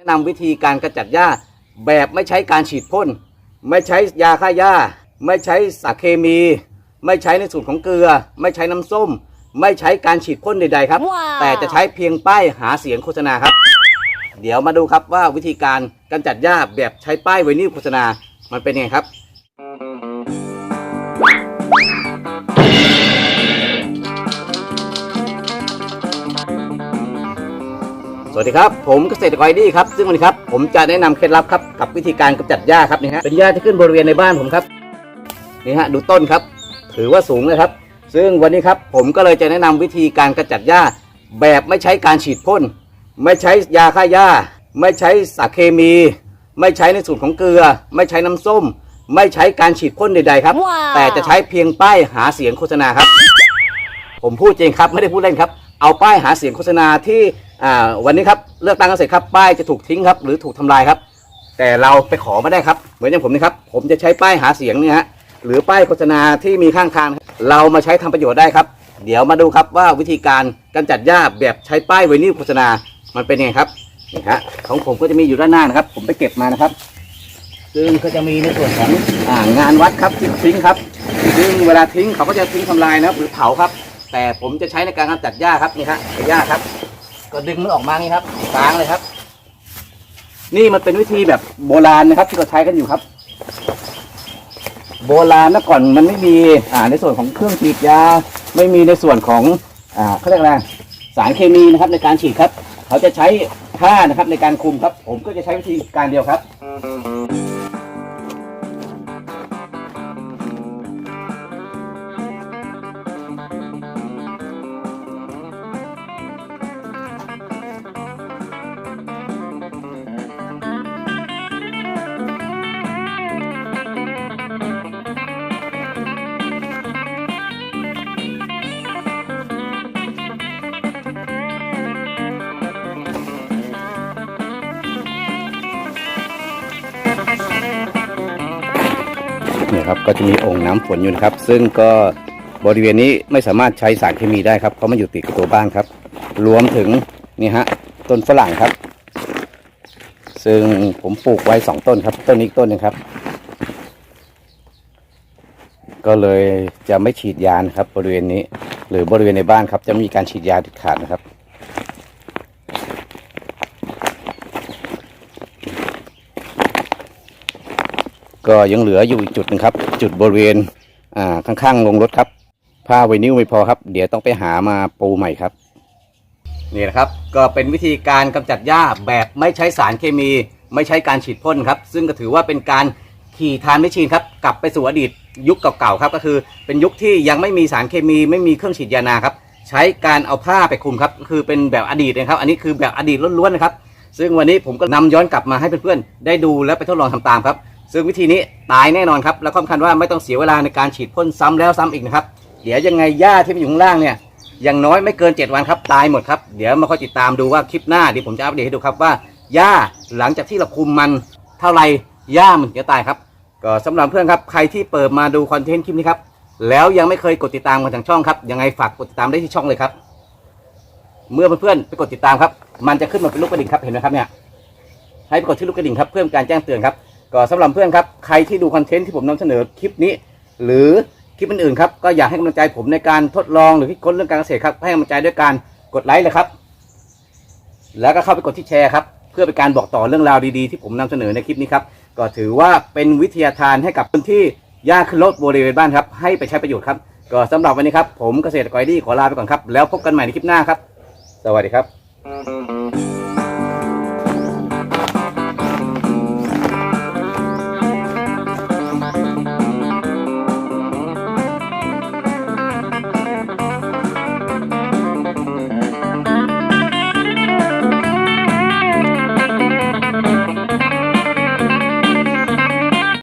แนะนำวิธีการกำจัดหญ้าแบบไม่ใช้การฉีดพ่น ไม่ใช้ยาฆ่าหญ้า ไม่ใช้สารเคมี ไม่ใช้ในสูตรของเกลือ ไม่ใช้น้ำส้ม ไม่ใช้การฉีดพ่นใดๆครับว้าวแต่จะใช้เพียงป้ายหาเสียงโฆษณาครับ เดี๋ยวมาดูครับว่าวิธีการกำจัดหญ้าแบบใช้ป้ายไวนิลโฆษณามันเป็นยังไงครับ สวัสดีครับ ผมเกษตรกรไอดี้ครับ ซึ่งวันนี้ครับผมจะแนะนำเคล็ดลับครับกับวิธีการกำจัดหญ้าครับนี่ฮะเป็นหญ้าที่ขึ้นบริเวณในบ้านผมครับนี่ฮะดูต้นครับ ถือว่าสูงเลยครับ ซึ่งวันนี้ครับผมก็เลยจะแนะนำวิธีการกำจัดหญ้า แบบไม่ใช้การฉีดพ่น ไม่ใช้ยาฆ่าหญ้า ไม่ใช้สารเคมี ไม่ใช้ในสูตรของเกลือ ไม่ใช้น้ำส้ม ไม่ใช้การฉีดพ่นใดๆครับว้าวแต่จะใช้เพียงป้ายหาเสียงโฆษณาครับ ผมพูดจริงครับไม่ได้พูดเล่นครับ เอาป้ายหาเสียงโฆษณาที่อ่าวันนี้ครับเลือกตั้งกันเสร็จครับป้ายจะถูกทิ้งครับหรือถูกทำลายครับ แต่เราไปขอไม่ได้ครับ เหมือนอย่างผมนี่ครับผมจะใช้ป้ายหาเสียงเนี่ยฮะหรือป้ายโฆษณาที่มีข้างทางเรามาใช้ทำประโยชน์ได้ครับ เดี๋ยวมาดูครับว่าวิธีการกำจัดหญ้าแบบใช้ป้ายไวนิลโฆษณามันเป็นยังไงครับนี่ฮะของผมก็จะมีอยู่ด้านหน้านะครับ ผมไปเก็บมานะครับ ซึ่งก็จะมีในส่วนของอ่างานวัดครับที่ทิ้งครับซึ่งเวลาทิ้งเขาก็จะทิ้งทำลายนะครับหรือเผาครับ แต่ผมจะใช้ในการกำจัดหญ้าครับนี่ฮะหญ้าครับ ก็ดึงมันออกมานี่ครับกลางเลยครับ นี่มันเป็นวิธีแบบโบราณนะครับ ที่เราใช้กันอยู่ครับ โบราณเมื่อก่อนมันไม่มีอ่าในส่วนของเครื่องฉีดยา ไม่มีในส่วนของอ่าเขาเรียกอะไรสารเคมีนะครับในการฉีดครับ เขาจะใช้ผ้านะครับในการคลุมครับ ผมก็จะใช้วิธีการเดียวครับ เนี่ยครับก็จะมีองค์น้ำฝนอยู่นะครับ ซึ่งก็บริเวณนี้ไม่สามารถใช้สารเคมีได้ครับเพราะมันอยู่ติดกับตัวบ้านครับ รวมถึงนี่ฮะต้นฝรั่งครับ ซึ่งผมปลูกไว้สองต้นครับ ต้นนี้อีกต้นนึงครับ ก็เลยจะไม่ฉีดยานะครับบริเวณนี้ หรือบริเวณในบ้านครับ จะมีการฉีดยาเด็ดขาดนะครับ ก็ยังเหลืออยู่อีกจุดหนึงครับ จุดบริเวณอ่าข้างๆลงรถครับ ผ้าไวนิลไม่พอครับ เดี๋ยวต้องไปหามาปูใหม่ครับนี่นะครับก็เป็นวิธีการกำจัดหญ้าแบบไม่ใช้สารเคมี ไม่ใช้การฉีดพ่นครับ ซึ่งก็ถือว่าเป็นการขี่ทานไม่ชีนครับ กลับไปสู่อดีตยุคเก่าๆครับ ก็คือเป็นยุคที่ยังไม่มีสารเคมี ไม่มีเครื่องฉีดยานาครับ ใช้การเอาผ้าไปคลุมครับคือเป็นแบบอดีตนะครับ อันนี้คือแบบอดีตล้วนๆนะครับ ซึ่งวันนี้ผมก็นำย้อนกลับมาให้เพื่อนๆได้ดูและไปทดลองทำตามครับ ซึ่งวิธีนี้ตายแน่นอนครับ แล้วก็สำคัญว่าไม่ต้องเสียเวลาในการฉีดพ่นซ้ำแล้วซ้ำอีกนะครับ เดี๋ยวยังไงหญ้าที่มันอยู่ข้างล่างเนี่ยอย่างน้อยไม่เกิน 7 วันครับตายหมดครับ เดี๋ยวมาคอยติดตามดูว่าคลิปหน้าเดี๋ยวผมจะอัปเดตให้ดูครับว่าหญ้าหลังจากที่เราคุมมันเท่าไรหญ้ามันจะตายครับ ก็สำหรับเพื่อนครับใครที่เปิดมาดูคอนเทนต์คลิปนี้ครับแล้วยังไม่เคยกดติดตามกันทางช่องครับยังไงฝากกดติดตามได้ที่ช่องเลยครับ เมื่อเพื่อนๆไปกดติดตามครับ มันจะขึ้นมาเป็นลูกกระดิ่งครับเห็นไหมครับเนี่ยให้กดที่ลูกกระดิ่งครับเพื่อการแจ้งเตือนครับ ก็สำหรับเพื่อนครับใครที่ดูคอนเทนต์ที่ผมนำเสนอคลิปนี้ หรือคลิปอื่นๆครับก็อยากให้กำลังใจผมในการทดลองหรือคิดค้นเรื่องการเกษตรครับให้กำลังใจด้วยการกดไลค์เลยครับ แล้วก็เข้าไปกดที่แชร์ครับเพื่อเป็นการบอกต่อเรื่องราวดีๆ ที่ผมนำเสนอในคลิปนี้ครับก็ถือว่าเป็นวิทยาทานให้กับคนที่ยางขึ้นรถบริเวณบ้านครับให้ไปใช้ประโยชน์ครับก็สำหรับวันนี้ครับผมเกษตรกรดีขอลาไปก่อนครับแล้วพบกันใหม่ในคลิปหน้าครับ สวัสดีครับ